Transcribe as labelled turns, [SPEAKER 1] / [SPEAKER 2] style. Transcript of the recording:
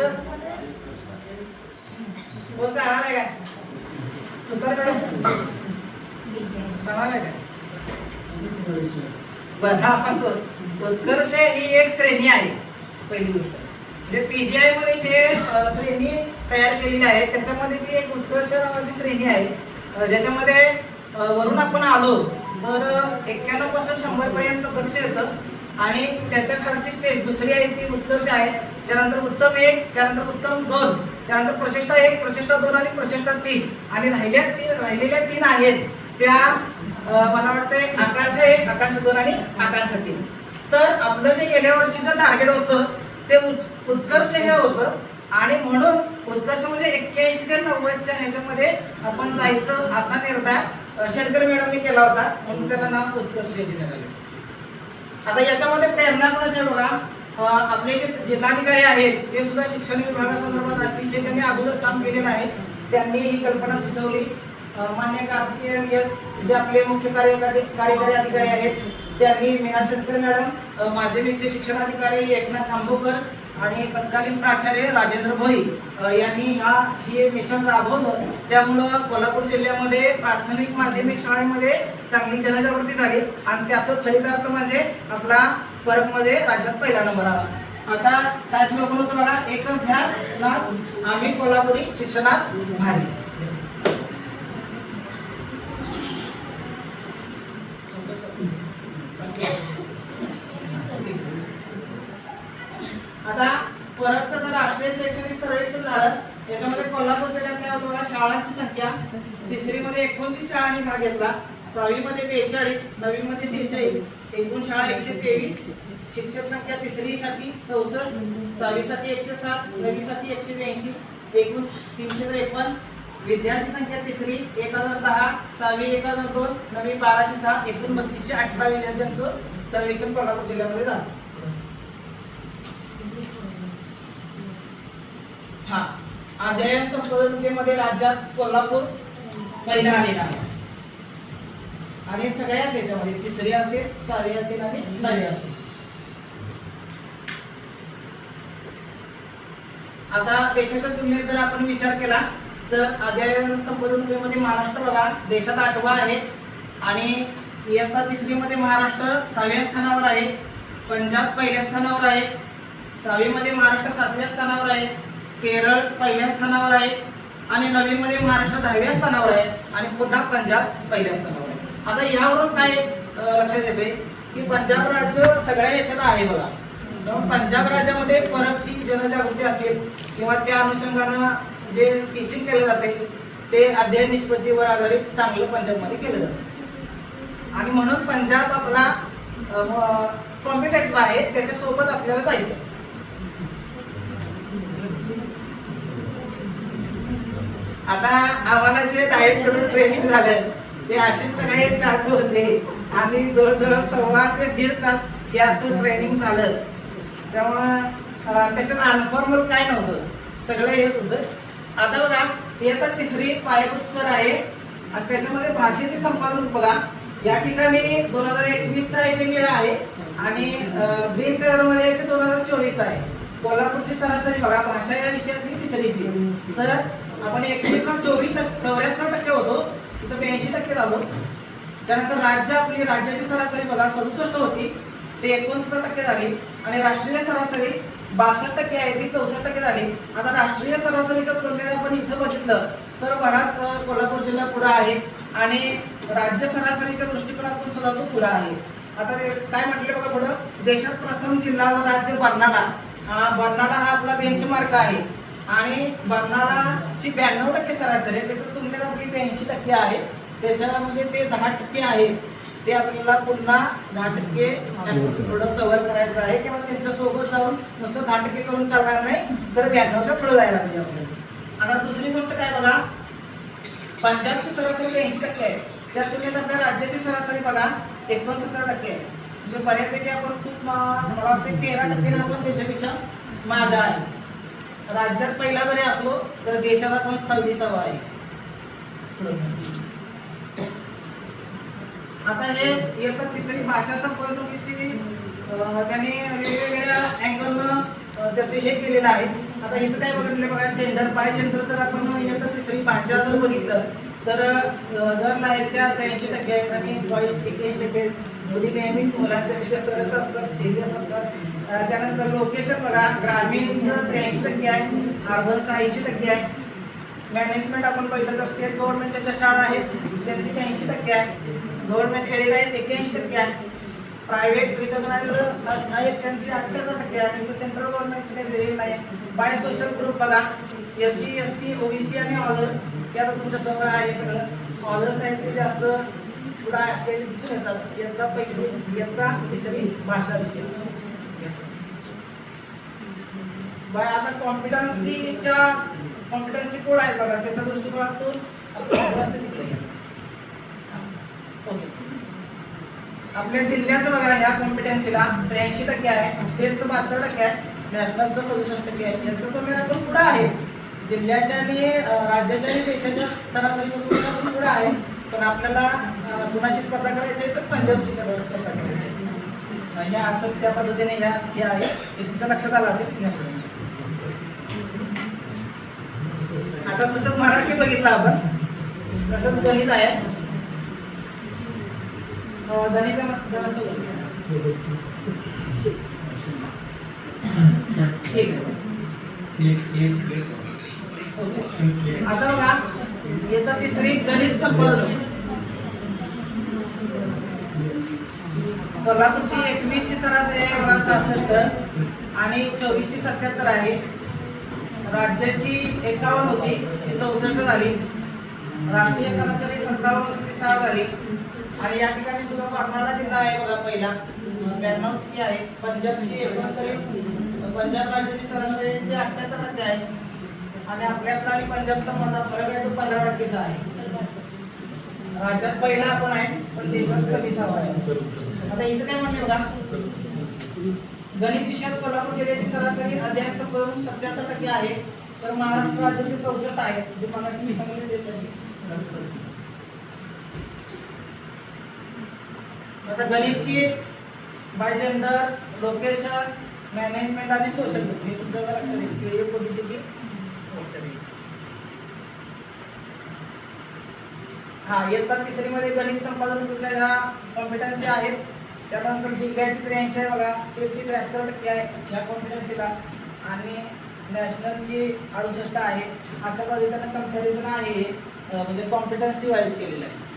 [SPEAKER 1] तर कोण सांगणार आहे काय सुतार मॅडम सांगणार आहे काय बरं हा सांगतो उत्कर्ष ही एक श्रेणी आहे पहिली गोष्ट म्हणजे पी जी मध्ये जे श्रेणी तयार केलेली आहे त्याच्यामध्ये ती एक उत्कर्ष नावाची श्रेणी आहे ज्याच्यामध्ये वरून आपण आलो तर एक्क्याण्णवपासून शंभर पर्यंत दक्ष येतं आणि त्याच्या खालची स्टेज दुसरी आहे ती उत्कर्ष आहे. त्यानंतर उत्तम एक त्यानंतर उत्तम दोन त्यानंतर प्रशिष्ठा एक प्रशिष्ठा दोन आणि प्रशिष्ठा तीन. आणि राहिल्या तीन राहिलेल्या तीन आहेत त्या मला वाटतंय आकाश एक आकाश दोन आणि आकाश तीन. तर आपलं जे गेल्या वर्षीचं टार्गेट होतं ते उत्कर्ष हे होतं. आणि म्हणून उत्कर्ष म्हणजे एक्क्याऐंशी ते नव्वदच्या ह्याच्यामध्ये आपण जायचं असा निर्धार शेडकर मॅडमने केला होता. म्हणून त्याला नाव उत्कर्ष हे देण्यात आले. आता याच्यामध्ये प्रेरणा कोणाची बघा. आपले जे जिल्हाधिकारी आहेत ते सुद्धा शिक्षण विभागासंदर्भात अतिशय त्यांनी अगोदर काम केलेलं आहे. त्यांनी ही कल्पना सुचवली. मान्य कार्तिकेय यस जे आपले मुख्य कार्यकारी कार्यकारी अधिकारी आहेत त्यांनी मीना शेतकर मॅडम माध्यमिकचे शिक्षणाधिकारी एकनाथ आंबोकर आणि तत्कालीन प्राचार्य राजेंद्र भोई यांनी हा हे मिशन राबवलं. त्यामुळं कोल्हापूर जिल्ह्यामध्ये प्राथमिक माध्यमिक शाळेमध्ये चांगली जनजागृती झाली आणि त्याचं फलितार्थ म्हणजे आपला परकमध्ये राज्यात पहिला नंबर आला. आता काय सुरू करू तुम्हाला एकच ध्यास क्लास आम्ही कोल्हापुरी शिक्षणात भारी आता परतचं जर राष्ट्रीय शैक्षणिक सर्वेक्षण झालं याच्यामध्ये कोल्हापूर जिल्ह्यात काय होतं शाळांची संख्या तिसरीमध्ये एकोणतीस शाळांनी भाग घेतला सहावीमध्ये बेचाळीस नवीमध्ये सेहेचाळीस एकूण शाळा एकशे तेवीस शिक्षक संख्या तिसरीसाठी चौसष्ट सहावीसाठी एकशे सात नववीसाठी एकशे ब्याऐंशी एकूण तीनशे त्रेपन्न विद्यार्थी संख्या तिसरी एक हजार दहा सहावी एक हजार दोन नवी बाराशे सहा एकूण बत्तीसशे अठरा विद्यार्थ्यांचं सर्वेक्षण कोल्हापूर जिल्ह्यामध्ये झालं. हा. अध्ययन संपदनमध्ये राज्यात कोल्हापूर पहिला आलेला आहे. आणि सगळ्याच याच्यामध्ये तिसरी असेल सहावी असेल आणि नवी असेल. आता देशाच्या तुलनेत जर आपण विचार केला तर अध्ययन संपदनमध्ये महाराष्ट्र बघा देशात आठवा आहे. आणि इयत्ता तिसरीमध्ये महाराष्ट्र सहाव्या स्थानावर आहे. पंजाब पहिल्या स्थानावर आहे. सहावीमध्ये महाराष्ट्र सातव्या स्थानावर आहे. केरळ पहिल्या स्थानावर आहे आणि नववीमध्ये महाराष्ट्र दहाव्या स्थानावर आहे आणि पुन्हा पंजाब पहिल्या स्थानावर आहे. आता यावरून काय लक्षात येते की पंजाब राज्य सगळ्या याच्यात आहे बघा. पंजाब राज्यामध्ये परबची जनजागृती असेल किंवा त्या अनुषंगानं जे टीचिंग केलं जाते ते अध्ययन निष्पत्तीवर आधारित चांगलं पंजाबमध्ये केलं जातं. आणि म्हणून पंजाब आपला कॉम्पिटेटिव्ह आहे त्याच्यासोबत आपल्याला जायचं आता आम्हाला जे डाएटकडून ट्रेनिंग झालं ते असे सगळे चालू होते. आणि जवळजवळ सव्वा ते दीड तास हे असं ट्रेनिंग झालं. त्यामुळं त्याच्यात अनफॉर्मल काय नव्हतं. सगळं हेच होतं. आता बघा ही आता तिसरी पायपुस्तर आहे. आणि त्याच्यामध्ये भाषेचे संपादन बघा. या ठिकाणी दोन हजार एकवीसचा इथे निळा आहे. आणि ग्रीन कलरमध्ये ते दोन हजार चोवीस आहे. कोल्हापूरची सरासरी बघा भाषा या विषयातली तिसरीची. तर आपण एकवीस ला चोवीस चौऱ्याहत्तर टक्के होतो. तिथं ब्याऐंशी टक्के झालो. त्यानंतर राज्य आपली राज्याची सरासरी बघा सदुसष्ट होती. ते एकोणसत्तर टक्के झाली. आणि राष्ट्रीय सरासरी बासष्ट टक्के आहे ती चौसष्ट टक्के झाली. आता राष्ट्रीय सरासरीच्या तुलनेत आपण इथं बघितलं तर बराच कोल्हापूर जिल्हा पुढं आहे. आणि राज्य सरासरीच्या दृष्टिकोनातून सुद्धा तो पुढं आहे. आता काय म्हटलं बघा पुढं? देशात प्रथम जिल्हा व राज्य बर्नाला. हा बर्नाला हा आपला बेंचमार्क आहे. आणि बर्नालाची ब्याण्णव टक्के सरासरी आहे. त्याच्या तुलनेत आपली ब्याऐंशी टक्के आहे. त्याच्याला म्हणजे ते दहा टक्के आहे. ते आपल्याला पुन्हा दहा टक्के थोडं कव्हर करायचं आहे. किंवा त्यांच्यासोबत जाऊन नुसतं दहा टक्के करून चालणार नाही तर ब्याण्णवच्या पुढे जायला पाहिजे आपल्याला. आता दुसरी गोष्ट काय बघा? पंजाबची सरासरी ब्याऐंशी टक्के आहे. त्या तुलनेत आपल्या राज्याची सरासरी बघा एकोणसत्तर टक्के आहे. म्हणजे बऱ्यापैकी आपण खूप मला वाटते तेरा टक्के आपण त्याच्यापेक्षा मागा आहे. राज्यात पहिला जरी असलो तर देशात आपण सव्वीसावा आहे आता हे इयत्ता तिसरी भाषा संपवणुकीची त्यांनी वेगवेगळ्या अँगलनं त्याचे हे केलेलं आहे आता इथं काय बघितलं बघा जेंडर बाय जेंडर जर आपण येतं तिसरी भाषा जर बघितलं तर गर्ल आहेत त्या त्र्याऐंशी टक्के आहेत आणि बॉईज एक्क्याऐंशी टक्के आहेत. मुली नेहमीच मुलांच्या विषय सरस असतात सिरियस असतात. त्यानंतर लोकेशन बघा ग्रामीणचं त्र्याऐंशी टक्के आहे अर्बनचं ऐंशी टक्के आहे. मॅनेजमेंट आपण पहिलं तर स्टेट गव्हर्नमेंटच्या ज्या शाळा आहेत त्यांची शहाऐंशी टक्के आहे. गव्हर्नमेंट एडेड आहेत एक्क्याऐंशी टक्के आहे. प्रायव्हेट रिकॉग्नाइज आहेत त्यांची अठ्ठ्याहत्तर टक्के आहे. आणि सेंट्रल गव्हर्नमेंटची काही दिलेली नाही. बाय सोशल ग्रुप बघा S C S T OBC आणि ऑदर्स यात तुमच्यासमोर आहे सगळं. ऑदर्स आहेत ते जास्त. पुढा असलेले दिसून येतात. इयत्ता पहिली इयत्ता तिसरी भाषा विषय. बाय आता कॉम्पिटन्सीच्या कॉम्पिटन्सी कोड आहे बघा? त्याच्या दृष्टिकोनातून ओके. आपल्या जिल्ह्याचं बघा ह्या कॉम्पिटन्सीला त्र्याऐंशी टक्के आहे. स्टेटचं बहात्तर टक्के आहे. नॅशनलचं सदुसष्ट टक्के आहे. यांचं कमी आपण पुढं आहे. जिल्ह्याच्या आणि राज्याच्या आणि देशाच्या सरासरीच्या पुढं आहे. पण आपल्याला कुणाशी स्पर्धा करायची आहे तर पंजाबशी करायला स्पर्धा करायची आहे. ह्या असं त्या पद्धतीने ह्या हे आहे. हे तुमच्या लक्षात आलं असेल आता जसं मराठी बघितलं आपण तसंच गणित आहे. गणित जरासं ठीक आहे. ओके. आता बघा येतं तिसरी गणित संपलं कोल्हापूरची एकवीसची सरासरी आहे बघा सहासष्ट. आणि चोवीसची सत्याहत्तर आहे. राज्याची एकावन्न होती ती चौसष्ट झाली. राष्ट्रीय सरासरी सत्तावन्न होती ती सहा झाली. आणि या ठिकाणी सुद्धा वागणारा जिल्हा आहे बघा पहिला. ब्याण्णव टक्के आहे. पंजाबची एकोणतरी. पंजाब राज्याची सरासरी ती अठ्ठ्याहत्तर टक्के आहे. आणि आपल्यातला आणि पंजाबचा मधला फरक आहे तो पंधरा टक्केचा आहे. राज्यात पहिला आपण आहे पण देशात सव्वीसावा आहे. आता इथं काय म्हणले बघा? गणित विषयात कोल्हापूर जिल्ह्याची सरासरी अध्ययन संपवून सत्याहत्तर टक्के आहे तर महाराष्ट्र राज्याचे चौसष्ट आहे जे मगाशी मी सांगितले तेच आहे. आता गणितची बाय जेंडर लोकेशन मॅनेजमेंट आणि सोशल हे तुमच्या जर लक्षात येईल. किंवा एक पद्धती लक्षात येईल. हा इयत्ता तिसरीमध्ये गणित संपादन तुमच्या ह्या कॉम्पिटन्सी आहेत. त्यानंतर जिल्ह्याची त्र्याऐंशी आहे बघा स्टेटची त्र्याहत्तर टक्के आहे या कॉम्पिटन्सीला आणि नॅशनलची अडुसष्ट आहे. अशा पद्धतीनं कंपॅरिझन आहे म्हणजे कॉम्पिटन्सी वाईज केलेलं आहे.